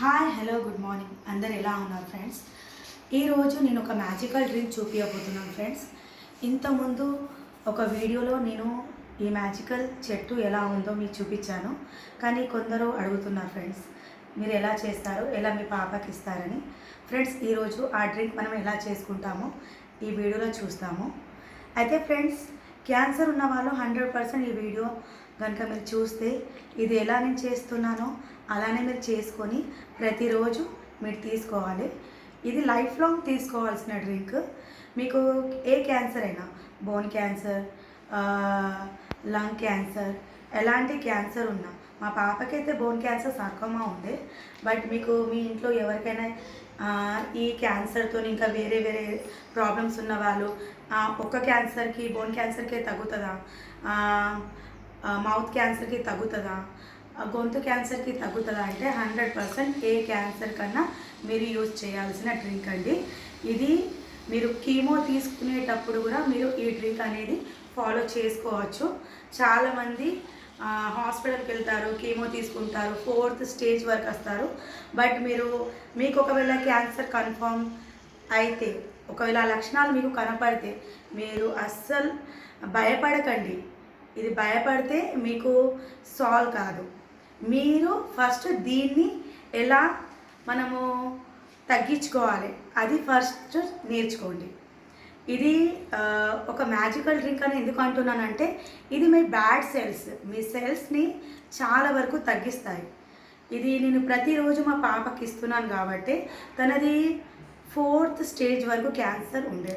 Hi hello good morning అందరు ఎలా ఉన్నారు ఫ్రెండ్స్ ఈరోజు నేను ఒక మ్యాజికల్ డ్రింక్ చూపించబోతున్నాను ఫ్రెండ్స్ ఇంతకుముందు ఒక వీడియోలో నేను ఈ మ్యాజికల్ చెట్టు ఎలా ఉందో మీకు చూపించాను. కానీ కొందరు అడుగుతున్నారు ఫ్రెండ్స్ మీరు ఎలా చేస్తారు ఎలా మీ పాపకి ఇస్తారని. ఫ్రెండ్స్ ఈరోజు ఆ డ్రింక్ మనం ఎలా చేసుకుంటామో ఈ వీడియోలో చూస్తాము. అయితే ఫ్రెండ్స్ క్యాన్సర్ ఉన్న వాళ్ళు హండ్రెడ్ పర్సెంట్ ఈ వీడియో కనుక మీరు చూస్తే ఇది ఎలా నేను చేస్తున్నానో అలానే మీరు చేసుకొని ప్రతిరోజు మీరు తీసుకోవాలి. ఇది లైఫ్ లాంగ్ తీసుకోవాల్సిన డ్రింక్. మీకు ఏ క్యాన్సర్ అయినా బోన్ క్యాన్సర్ లంగ్ క్యాన్సర్ ఎలాంటి క్యాన్సర్ ఉన్నా మా పాపకైతే బోన్ క్యాన్సర్ సర్కమా ఉంది బట్ మీకు మీ ఇంట్లో ఎవరికైనా ఈ క్యాన్సర్తో ఇంకా వేరే వేరే ప్రాబ్లమ్స్ ఉన్న వాళ్ళు ఒక్క క్యాన్సర్కి బోన్ క్యాన్సర్కే తగ్గుతుందా? మౌత్ క్యాన్సర్కి తగ్గుతుందా? గొంతు క్యాన్సర్కి తగ్గుతుందా అంటే హండ్రెడ్ పర్సెంట్ ఏ క్యాన్సర్ కన్నా మీరు యూజ్ చేయాల్సిన డ్రింక్ అండి. ఇది మీరు కీమో తీసుకునేటప్పుడు కూడా మీరు ఈ డ్రింక్ అనేది ఫాలో చేసుకోవచ్చు. చాలామంది హాస్పిటల్కి వెళ్తారు కీమో తీసుకుంటారు ఫోర్త్ స్టేజ్ వరకు వస్తారు. బట్ మీరు మీకు ఒకవేళ క్యాన్సర్ కన్ఫర్మ్ అయితే ఒకవేళ ఆ లక్షణాలు మీకు కనపడితే మీరు అస్సలు భయపడకండి. ఇది భయపడితే మీకు సాల్వ్ కాదు. మీరు ఫస్ట్ దీన్ని ఎలా మనము తగ్గించుకోవాలి? అది ఫస్ట్ నేర్చుకోండి. ఇది ఒక మ్యాజికల్ డ్రింక్ అని ఎందుకు అంటున్నానంటే ఇది మీ బ్యాడ్ సెల్స్ మీ సెల్స్ని చాలా వరకు తగ్గిస్తాయి. ఇది నేను ప్రతిరోజు మా పాపకి ఇస్తున్నాను కాబట్టి తనది ఫోర్త్ స్టేజ్ వరకు క్యాన్సర్ ఉండే.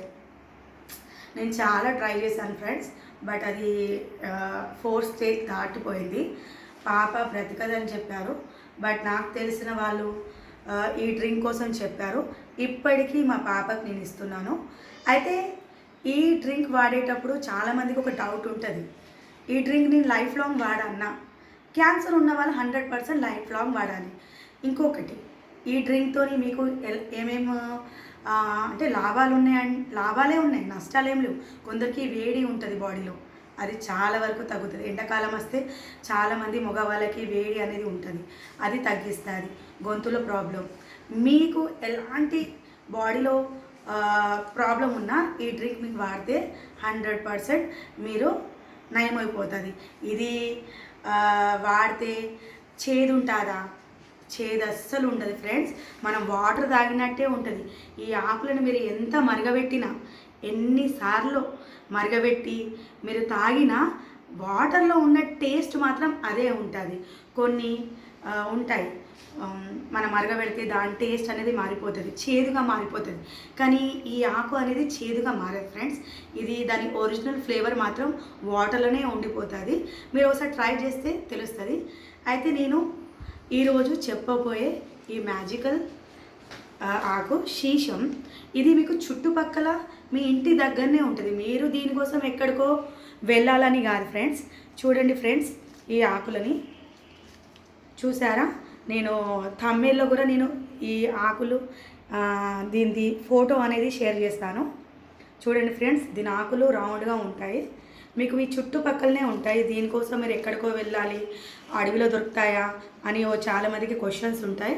నేను చాలా ట్రై చేశాను ఫ్రెండ్స్. బట్ అది ఫోర్స్ స్టేజ్ దాటిపోయింది. పాప బ్రతకదని చెప్పారు. బట్ నాకు తెలిసిన వాళ్ళు ఈ డ్రింక్ కోసం చెప్పారు. ఇప్పటికీ మా పాపకి నేను ఇస్తున్నాను. అయితే ఈ డ్రింక్ వాడేటప్పుడు చాలామందికి ఒక డౌట్ ఉంటుంది. ఈ డ్రింక్ నేను లైఫ్ లాంగ్ వాడన్నా? క్యాన్సర్ ఉన్న వాళ్ళు హండ్రెడ్ పర్సెంట్ లైఫ్ లాంగ్ వాడాలి. ఇంకొకటి ఈ డ్రింక్తో మీకు ఎల్- ఏమేమి అంటే లాభాలు ఉన్నాయని లాభాలే ఉన్నాయి నష్టాలు ఏం లేవు. కొందరికి వేడి ఉంటుంది బాడీలో. అది చాలా వరకు తగ్గుతుంది. ఎండాకాలం వస్తే చాలామంది మగవాళ్ళకి వేడి అనేది ఉంటుంది. అది తగ్గిస్తుంది. గొంతులో ప్రాబ్లం. మీకు ఎలాంటి బాడీలో ప్రాబ్లం ఉన్నా ఈ డ్రింక్ మీకు వాడితే హండ్రెడ్ పర్సెంట్ మీరు నయమైపోతుంది. ఇది వాడితే చేదు ఉంటుందా చేదు అస్సలు ఉండదు ఫ్రెండ్స్. మనం వాటర్ తాగినట్టే ఉంటుంది. ఈ ఆకులను మీరు ఎంత మరగబెట్టినా ఎన్నిసార్లు మరగబెట్టి మీరు తాగినా వాటర్లో ఉన్న టేస్ట్ మాత్రం అదే ఉంటుంది. కొన్ని ఉంటాయి. మనం మరగబెడితే దాని టేస్ట్ అనేది మారిపోతుంది చేదుగా మారిపోతుంది. కానీ ఈ ఆకు అనేది చేదుగా మారదు ఫ్రెండ్స్. ఇది దాని ఒరిజినల్ ఫ్లేవర్ మాత్రం వాటర్లోనే ఉండిపోతుంది. మీరు ఒకసారి ట్రై చేస్తే తెలుస్తుంది. అయితే నేను ఈరోజు చెప్పబోయే ఈ మ్యాజికల్ ఆకు శీషం. ఇది మీకు చుట్టుపక్కల మీ ఇంటి దగ్గరనే ఉంటుంది. మీరు దీనికోసం ఎక్కడికో వెళ్ళాలని కాదు ఫ్రెండ్స్ చూడండి ఫ్రెండ్స్ ఈ ఆకులని చూసారా? నేను తమ్మేల్లో కూడా నేను ఈ ఆకులు దీనిది ఫోటో అనేది షేర్ చేస్తాను. చూడండి ఫ్రెండ్స్ దీని ఆకులు రౌండ్గా ఉంటాయి. మీకు మీ చుట్టుపక్కలనే ఉంటాయి. దీనికోసం మీరు ఎక్కడికో వెళ్ళాలి. అడవిలో దొరుకుతాయా అని ఓ చాలామందికి క్వశ్చన్స్ ఉంటాయి.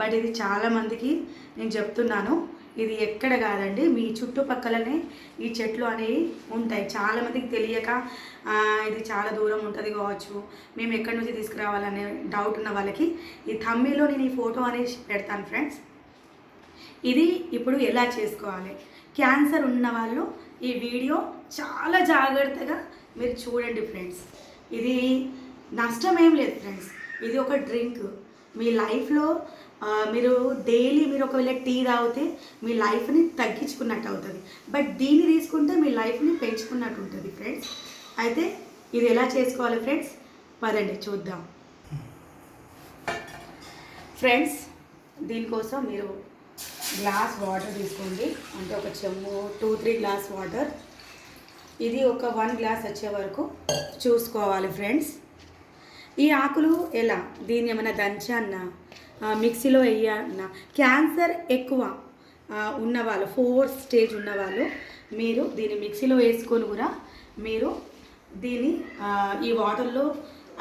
బట్ ఇది చాలామందికి నేను చెప్తున్నాను. ఇది ఎక్కడ కాదండి. మీ చుట్టుపక్కలనే ఈ చెట్లు అనేవి ఉంటాయి. చాలామందికి తెలియక ఇది చాలా దూరం ఉంటుంది కావచ్చు. మేము ఎక్కడి నుంచి తీసుకురావాలనే డౌట్ ఉన్న వాళ్ళకి ఈ తమ్మిలో నేను ఈ ఫోటో అనేది పెడతాను ఫ్రెండ్స్ ఇది ఇప్పుడు ఎలా చేసుకోవాలి? క్యాన్సర్ ఉన్న వాళ్ళు ఈ వీడియో చాలా జాగ్రత్తగా మీరు చూడండి ఫ్రెండ్స్ ఇది నష్టం ఏం లేదు ఫ్రెండ్స్ ఇది ఒక డ్రింక్ మీ లైఫ్లో మీరు డైలీ మీరు ఒకవేళ టీ తాగితే మీ లైఫ్ని తగ్గించుకున్నట్టు అవుతుంది. బట్ దీన్ని తీసుకుంటే మీ లైఫ్ని పెంచుకున్నట్టు ఉంటుంది ఫ్రెండ్స్ అయితే ఇది ఎలా చేసుకోవాలి ఫ్రెండ్స్ పదండి చూద్దాం. ఫ్రెండ్స్ దీనికోసం మీరు గ్లాస్ వాటర్ తీసుకోండి. అంటే ఒక చెమ్ము టూ త్రీ గ్లాస్ వాటర్ ఇది ఒక వన్ గ్లాస్ వచ్చే వరకు చూసుకోవాలి ఫ్రెండ్స్ ఈ ఆకులు ఎలా? దీన్ని ఏమైనా దంచన్నా మిక్సీలో వేయన్నా క్యాన్సర్ ఎక్కువ ఉన్నవాళ్ళు ఫోర్త్ స్టేజ్ ఉన్నవాళ్ళు మీరు దీన్ని మిక్సీలో వేసుకొని కూడా మీరు దీన్ని ఈ వాటర్లో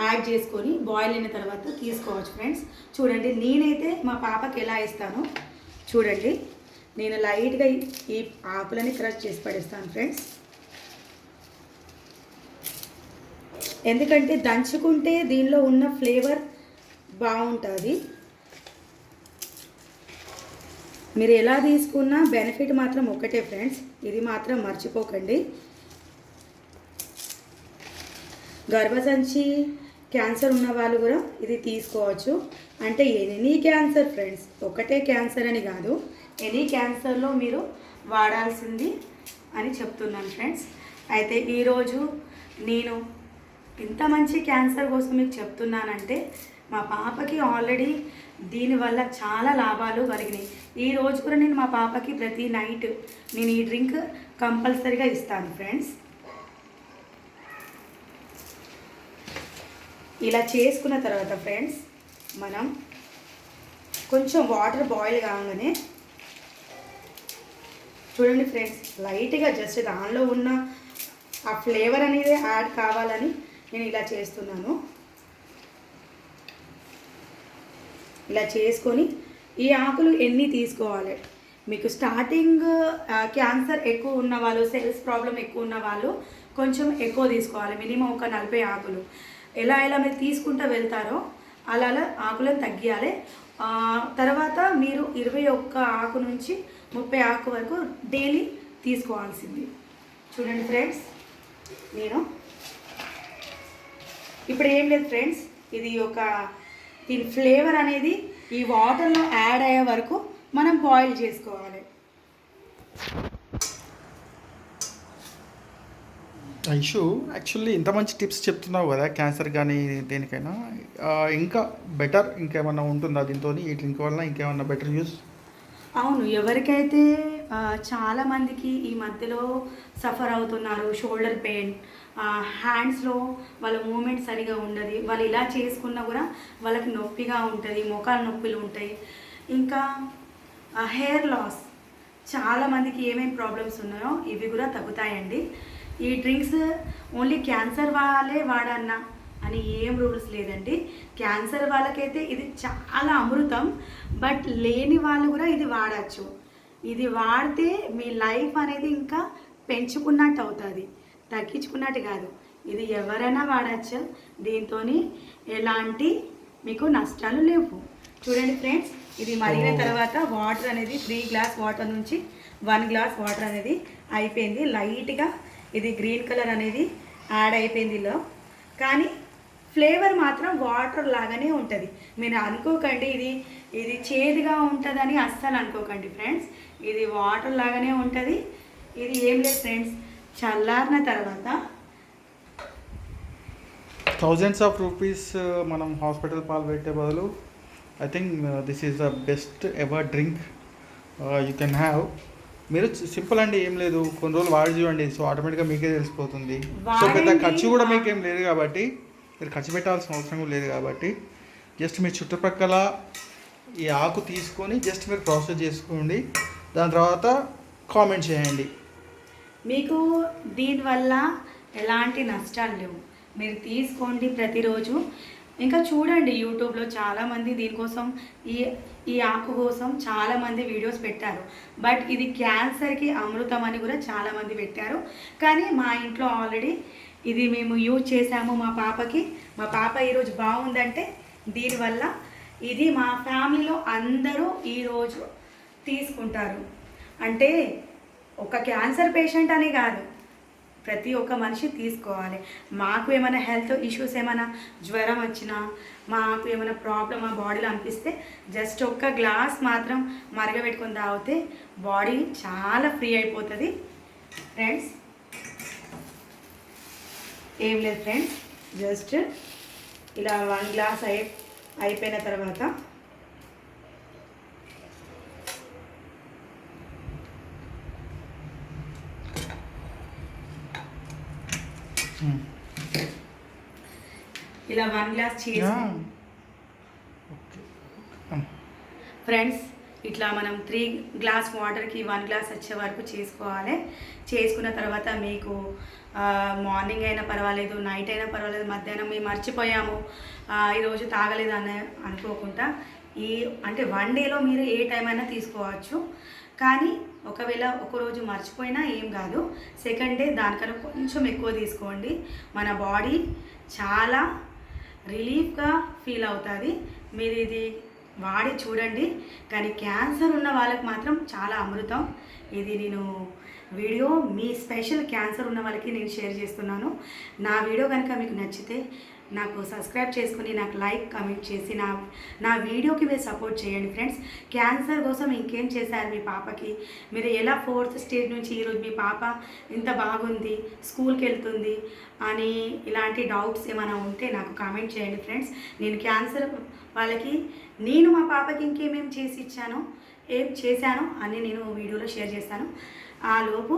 యాడ్ చేసుకొని బాయిల్ అయిన తర్వాత తీసుకోవచ్చు ఫ్రెండ్స్ చూడండి నేనైతే మా పాపకి ఎలా ఇస్తాను చూడండి. నేను లైట్గా ఈ ఆకులని క్రష్ చేసి పడేస్తాను ఫ్రెండ్స్ ఎందుకంటే దంచుకుంటే దీనిలో ఉన్న ఫ్లేవర్ బాగుంటుంది. మీరు ఎలా తీసుకున్నా బెనిఫిట్ మాత్రం ఒకటే ఫ్రెండ్స్ ఇది మాత్రం మర్చిపోకండి. గర్భసంచి క్యాన్సర్ ఉన్న వాళ్ళు కూడా ఇది తీసుకోవచ్చు. అంటే ఎనీ క్యాన్సర్ ఫ్రెండ్స్ ఒకటే క్యాన్సర్ అని కాదు ఎనీ క్యాన్సర్లో మీరు వాడాల్సింది అని చెప్తున్నాను ఫ్రెండ్స్. అయితే ఈరోజు నేను ఇంత మంచి క్యాన్సర్ కోసం మీకు చెప్తున్నానంటే మా పాపకి ఆల్రెడీ దీనివల్ల చాలా లాభాలు కలిగినాయి. ఈ రోజు కూడా నేను మా పాపకి ప్రతి నైట్ నేను ఈ డ్రింక్ కంపల్సరీగా ఇస్తాను ఫ్రెండ్స్. ఇలా చేసుకున్న తర్వాత ఫ్రెండ్స్ మనం కొంచెం వాటర్ బాయిల్ కాగానే చూడండి ఫ్రెండ్స్ లైట్గా జస్ట్ దానిలో ఉన్న ఆ ఫ్లేవర్ అనేది యాడ్ కావాలని నేను ఇలా చేస్తున్నాను. ఇలా చేసుకొని ఈ ఆకులు ఎన్ని తీసుకోవాలి? మీకు స్టార్టింగ్ క్యాన్సర్ ఎక్కువ ఉన్న వాళ్ళు సెల్స్ ప్రాబ్లం ఎక్కువ ఉన్న వాళ్ళు కొంచెం ఎక్కువ తీసుకోవాలి మినిమం ఒక నలభై ఆకులు. ఎలా ఎలా మీరు తీసుకుంటూ వెళ్తారో అలా అలా ఆకులను తగ్గియాలి. తర్వాత మీరు ఇరవై ఒక్క ఆకు నుంచి ముప్పై ఆకు వరకు డైలీ తీసుకోవాల్సింది. చూడండి ఫ్రెండ్స్ నేను ఇప్పుడు ఏం లేదు ఫ్రెండ్స్ ఇది ఒక దీని ఫ్లేవర్ అనేది ఈ వాటర్లో యాడ్ అయ్యే వరకు మనం బాయిల్ చేసుకోవాలి. ఐషు యాక్చువల్లీ ఇంత మంచి టిప్స్ చెప్తున్నావు కదా క్యాన్సర్ కానీ దేనికైనా. ఇంకా బెటర్ ఇంకేమన్నా ఉంటుందా దీంతో ఈ డ్రింక్ వల్ల ఇంకేమన్నా బెటర్ యూస్ అవును ఎవరికైతే ఆ, చాలా మందికి ఈ మధ్యలో సఫర్ అవుతున్నారు షోల్డర్ పెయిన్ హ్యాండ్స్లో వాళ్ళ మూమెంట్ సరిగా ఉండదు. వాళ్ళు ఇలా చేసుకున్నా కూడా వాళ్ళకి నొప్పిగా ఉంటుంది మోకాల నొప్పులు ఉంటాయి. ఇంకా హెయిర్ లాస్ చాలామందికి ఏమేమి ప్రాబ్లమ్స్ ఉన్నాయో ఇవి కూడా తగ్గుతాయండి. ఈ డ్రింక్స్ ఓన్లీ క్యాన్సర్ వాళ్ళే వాడన్నా అని ఏం రూల్స్ లేదండి. క్యాన్సర్ వాళ్ళకైతే ఇది చాలా అమృతం బట్ లేని వాళ్ళు కూడా ఇది వాడచ్చు. ఇది వాడితే మీ లైఫ్ అనేది ఇంకా పెంచుకున్నట్టు అవుతుంది. తగ్గించుకున్నట్టు కాదు. ఇది ఎవరైనా వాడచ్చు. దీంతో ఎలాంటి మీకు నష్టాలు లేవు. చూడండి ఫ్రెండ్స్ ఇది మరిగిన. తర్వాత వాటర్ అనేది త్రీ గ్లాస్ వాటర్ నుంచి వన్ గ్లాస్ వాటర్ అనేది అయిపోయింది. లైట్గా ఇది గ్రీన్ కలర్ అనేది యాడ్ అయిపోయింది ఇందులో. కానీ ఫ్లేవర్ మాత్రం వాటర్ లాగానే ఉంటుంది. మీరు అనుకోకండి ఇది ఇది చేదుగా ఉంటుందని అస్సలు అనుకోకండి ఫ్రెండ్స్. ఇది వాటర్ లాగానే ఉంటుంది. ఇది ఏం లేదు ఫ్రెండ్స్. చల్లారిన తర్వాత థౌజండ్స్ ఆఫ్ రూపీస్ మనం హాస్పిటల్ పాలు పెట్టే బదులు I think this is the best ever drink you can have మీరు సింపుల్ అండి ఏం లేదు. కొన్ని రోజులు వాడి చూడండి సో ఆటోమేటిక్గా మీకే తెలిసిపోతుంది. సో పెద్ద. ఖర్చు కూడా మీకేం లేదు కాబట్టి మీరు ఖర్చు పెట్టాల్సిన అవసరం కూడా లేదు కాబట్టి జస్ట్ మీ చుట్టుపక్కల ఈ ఆకు తీసుకొని జస్ట్ మీరు ప్రాసెస్ చేసుకోండి. దాని తర్వాత కామెంట్ చేయండి. మీకు దీనివల్ల ఎలాంటి నష్టాలు లేవు. మీరు తీసుకోండి ప్రతిరోజు. ఇంకా చూడండి యూట్యూబ్లో చాలామంది దీనికోసం ఈ ఈ ఆకు కోసం చాలామంది వీడియోస్ పెట్టారు. బట్ ఇది క్యాన్సర్కి అమృతం అని కూడా చాలామంది పెట్టారు. కానీ మా ఇంట్లో ఆల్రెడీ ఇది మేము యూజ్ చేసాము మా పాపకి. మా పాప ఈరోజు బాగుందంటే దీనివల్ల ఇది మా ఫ్యామిలీలో అందరూ ఈరోజు తీసుకుంటారు. అంటే ఒక క్యాన్సర్ పేషెంట్ అని కాదు. ప్రతి ఒక్క మనిషి తీసుకోవాలి. మాకు ఏమైనా హెల్త్ ఇష్యూస్ ఏమైనా జ్వరం వచ్చినా మాకు ఏమైనా ప్రాబ్లం మా బాడీలో అనిపిస్తే జస్ట్ ఒక్క గ్లాస్ మాత్రం మరగబెట్టుకొని తాగితే బాడీ చాలా ఫ్రీ అయిపోతుంది. ఫ్రెండ్స్ ఏం లేదు ఫ్రెండ్స్ జస్ట్ ఇలా వన్ గ్లాస్ అయి అయిపోయిన తర్వాత ఇలా వన్ గ్లాస్. Um, ఫ్రెండ్స్ ఇట్లా మనం త్రీ గ్లాస్ వాటర్కి వన్ గ్లాస్ వచ్చే వరకు చేసుకోవాలి. చేసుకున్న తర్వాత మీకు మార్నింగ్ అయినా పర్వాలేదు నైట్ అయినా పర్వాలేదు మధ్యాహ్నం మేము మర్చిపోయాము ఈరోజు తాగలేదు అని అనుకోకుండా ఈ అంటే వన్ డేలో మీరు ఏ టైం అయినా తీసుకోవచ్చు. కానీ ఒకవేళ ఒకరోజు మర్చిపోయినా ఏం కాదు. సెకండ్ డే దానికన్నా కొంచెం ఎక్కువ తీసుకోండి. మన బాడీ చాలా రిలీఫ్గా ఫీల్ అవుతుంది. మీరు ఇది వాడి చూడండి. కానీ క్యాన్సర్ ఉన్న వాళ్ళకి మాత్రం చాలా అమృతం. ఇది నేను వీడియో మీ స్పెషల్ క్యాన్సర్ ఉన్న వాళ్ళకి నేను షేర్ చేస్తున్నాను. నా వీడియో కనుక మీకు నచ్చితే నాకు సబ్స్క్రైబ్ చేసుకుని నాకు లైక్ కమెంట్ చేసి నా నా వీడియోకి మీరు సపోర్ట్ చేయండి ఫ్రెండ్స్ క్యాన్సర్ కోసం ఇంకేం చేశారు మీ పాపకి? మీరు ఎలా ఫోర్త్ స్టేజ్ నుంచి ఈరోజు మీ పాప ఇంత బాగుంది స్కూల్కి వెళ్తుంది అని ఇలాంటి డౌట్స్ ఏమైనా ఉంటే నాకు కామెంట్ చేయండి ఫ్రెండ్స్ నేను క్యాన్సర్ వాళ్ళకి నేను మా పాపకి ఇంకేమేమి చేసి ఇచ్చానో ఏం చేశానో అని నేను వీడియోలో షేర్ చేస్తాను. ఆ లోపు